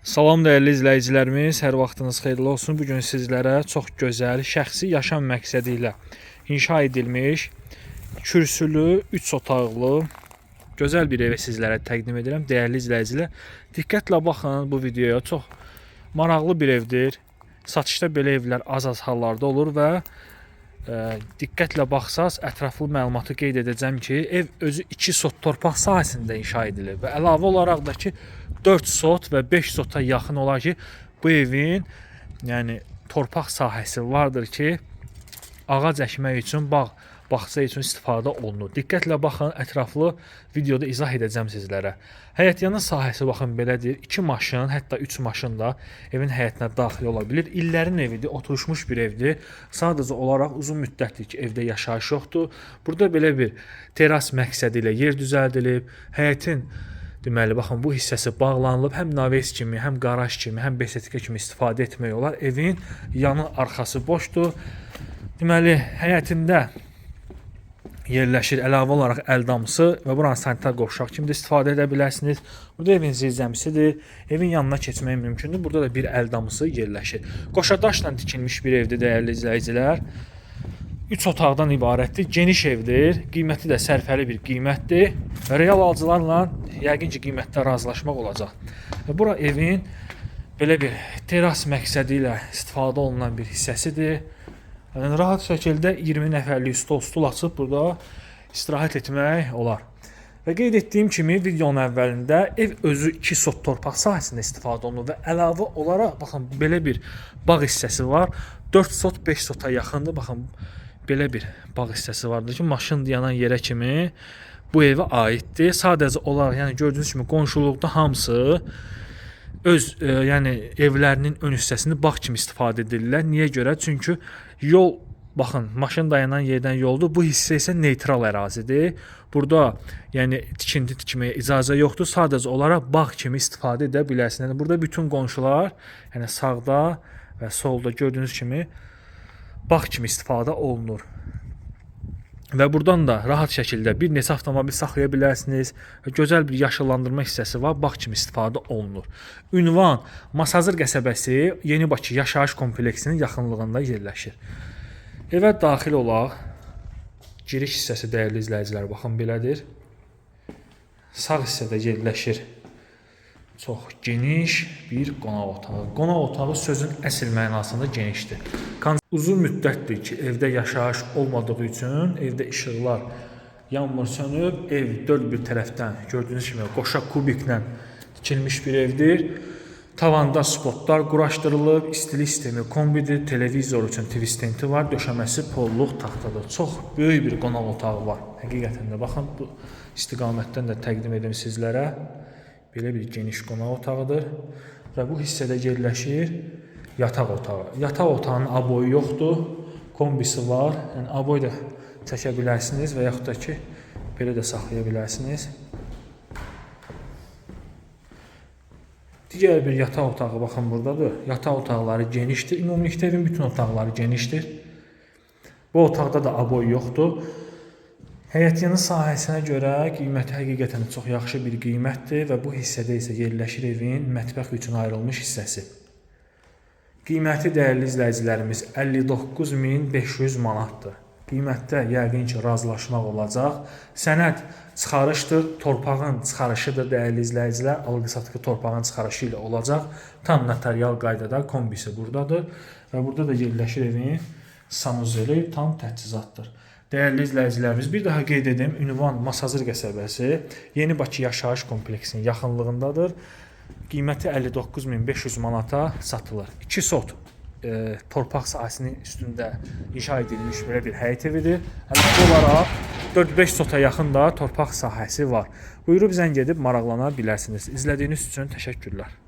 Salam dəyərli izləyicilərimiz, hər vaxtınız xeyirli olsun. Bu gün sizlərə çox gözəl, şəxsi yaşam məqsədi ilə inşa edilmiş kürsülü, 3 otaqlı gözəl bir evi sizlərə təqdim edirəm. Dəyərli izləyicilər, diqqətlə baxın bu videoya. Çox maraqlı bir evdir. Satışda belə evlər az-az hallarda olur və ə, diqqətlə baxsaz ətraflı məlumatı qeyd edəcəm ki, ev özü 2 sot torpaq sahəsində inşa edilib və əlavə olaraq da ki 4 sot və 5 sota yaxın olar ki, bu evin yəni torpaq sahəsi vardır ki, ağac əkmək üçün, bağ, bağça üçün istifadə olunur. Diqqətlə baxın, ətraflı videoda izah edəcəm sizlərə. Həyətyanın sahəsi baxın belədir. 2 maşın, hətta 3 maşın da evin həyətinə daxil ola bilir. İllərin evidir, oturmuş bir evdir. Sadəcə olaraq uzun müddətdir ki, evdə yaşayış yoxdur. Burada belə bir teras məqsədi ilə yer düzəldilib. Həyətin Deməli, baxın bu hissəsi bağlanılıb, həm naves kimi, həm qaraj kimi, həm besetika kimi istifadə etmək olar. Evin yanı, arxası boşdur. Deməli, həyətində yerləşir əlavə olaraq əldamısı və buranı sanitar qovşaq kimi də istifadə edə bilərsiniz. Burada evin zirzəmisidir. Evin yanına keçmək mümkündür. Burada da bir əldamısı yerləşir. Qoşadaşla tikilmiş bir evdir dəyərli izləyicilər. 3 otaqdan ibarətdir. Geniş evdir. Qiyməti də sərfəli bir qiymətdir. Real alıcılarla yəqin ki, qiymətdə razılaşmaq olacaq. Bura evin belə bir teras məqsədi ilə istifadə olunan bir hissəsidir. Yəni rahat şəkildə 20 nəfərlik stol stul açıb burada istirahət etmək olar. Və qeyd etdiyim kimi videonun əvvəlində ev özü 2 sot torpaq sahəsində istifadə olunur və əlavə olaraq baxın belə bir bağ hissəsi var. 4 sot 5 sota yaxındır. Baxın belə bir bağ hissəsi vardır ki, maşın dayanan yerə kimi bu evə aiddir. Sadəcə olaraq, yəni gördüyünüz kimi qonşuluqda hamısı öz e, yəni evlərinin ön hissəsini bağ kimi istifadə edirlər. Niyə görə? Çünki yol baxın, maşın dayanan yerdən yoldur. Bu hissə isə neytral ərazidir. Burada yəni tikinti tikməyə icazə yoxdur. Sadəcə olaraq bağ kimi istifadə edə bilərsiniz. Yəni burada bütün qonşular, yəni sağda və solda gördüyünüz kimi bağ kimi istifadə olunur. Və burdan da rahat şəkildə bir neçə avtomobil saxlaya bilərsiniz. Gözəl bir yaşıllandırma hissəsi var, bağ kimi istifadə olunur. Ünvan Masazır qəsəbəsi Yeni Bakı yaşayış kompleksinin yaxınlığında yerləşir. Evə daxil olaq. Giriş hissəsi dəyərli izləyicilər, baxın belədir. Sağ hissədə yerləşir çox geniş bir qonaq otağı. Qonaq otağı sözün əsl mənasında genişdir. Uzun müddətdir ki, evdə yaşayış olmadığı üçün evdə işıqlar yanmır, sönüb, ev dörd bir tərəfdən gördüyünüz kimi qoşa kubiklə tikilmiş bir evdir. Tavanda spotlar quraşdırılıb, istilik sistemi kombidir, televizor üçün TV stendi var, döşəməsi polluq taxtadır. Çox böyük bir qonaq otağı var. Həqiqətən də baxın bu istiqamətdən də təqdim edim sizlərə. Belə bir geniş qonaq otağıdır və bu hissədə yerləşir yataq otağı. Yataq otağının aboyu yoxdur, kombisi var. Yəni aboy da çəkə bilərsiniz və yaxud da ki belə də saxlaya bilərsiniz. Digər bir yataq otağı baxın burdadır. Yataq otaqları genişdir. Ümumilikdə evin bütün otaqları genişdir. Bu otaqda da aboy yoxdur. Həyətyanı sahəsinə görə qiyməti həqiqətən çox yaxşı bir qiymətdir və bu hissədə isə yerləşir evin mətbəx üçün ayrılmış hissəsi. Qiyməti dəyərli izləyicilərimiz 59500 manatdır. Qiymətdə yəqin ki, razılaşmaq olacaq. Sənəd çıxarışdır, torpağın çıxarışıdır dəyərli izləyicilər. Alqı-satqı torpağın çıxarışı ilə olacaq. Tam notarial qaydada kombisi burdadır və burada da yerləşir evin sanuzeli tam təchizatdır. Dəyərli izləyicilərimiz, bir daha qeyd edim, ünvan Masazır qəsəbəsi Yeni Bakı yaşayış kompleksinin yaxınlığındadır. Qiyməti 59500 manata satılır. 2 sot e, torpaq sahəsinin üstündə inşa edilmiş belə bir həyət evidir. Əlavə olaraq 4-5 sota yaxın da torpaq sahəsi var. Buyurub zəng edib maraqlana bilərsiniz. İzlədiyiniz üçün təşəkkürlər.